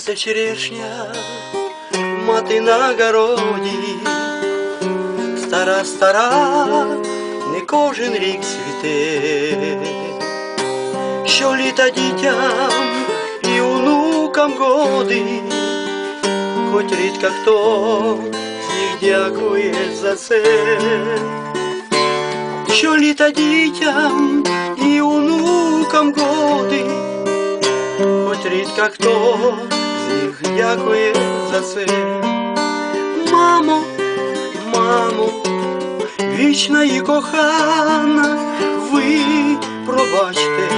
Росте черешня, мати на городі, стара, стара, не кожен рік цвіте, що літа дітям і онукам годить, хоч рідко хто з них дякує за це, що літа дітям і онукам хоч рідко хто них дякує за це. Мамо, мамо, вічна і кохана, ви пробачте,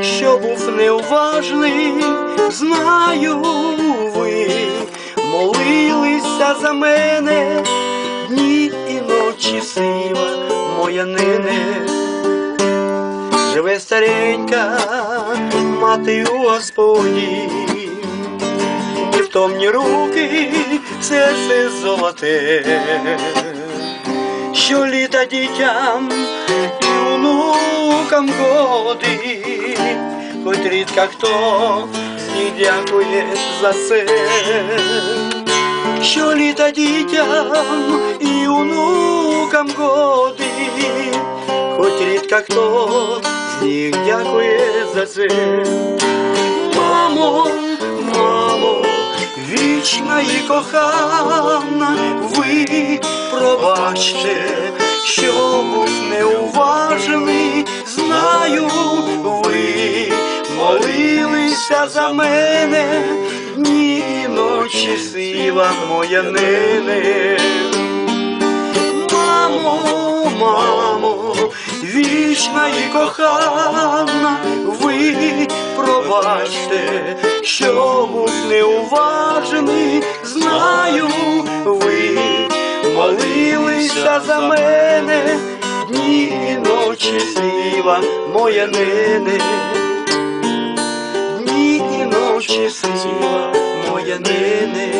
що був неуважний, знаю ви молилися за мене дні і ночі сила моя нене. Живе старенька мати у Господі, невтомні руки, серце золоте, що літа дітям і онукам годи, хоч рідко хто них дякує за це, що літа дітям і онукам годи, хоч рідко хто з них дякує за це. Вічна і кохана, ви пробачте, що був неуважений, знаю, ви молилися за мене, дні і ночі сила моя нене. Мамо, мамо, вічна і кохана, пробачте, що був неуважений, знаю, ви молилися за мене, дні і ночі сліва моя нене, дні і ночі сліва моя нене.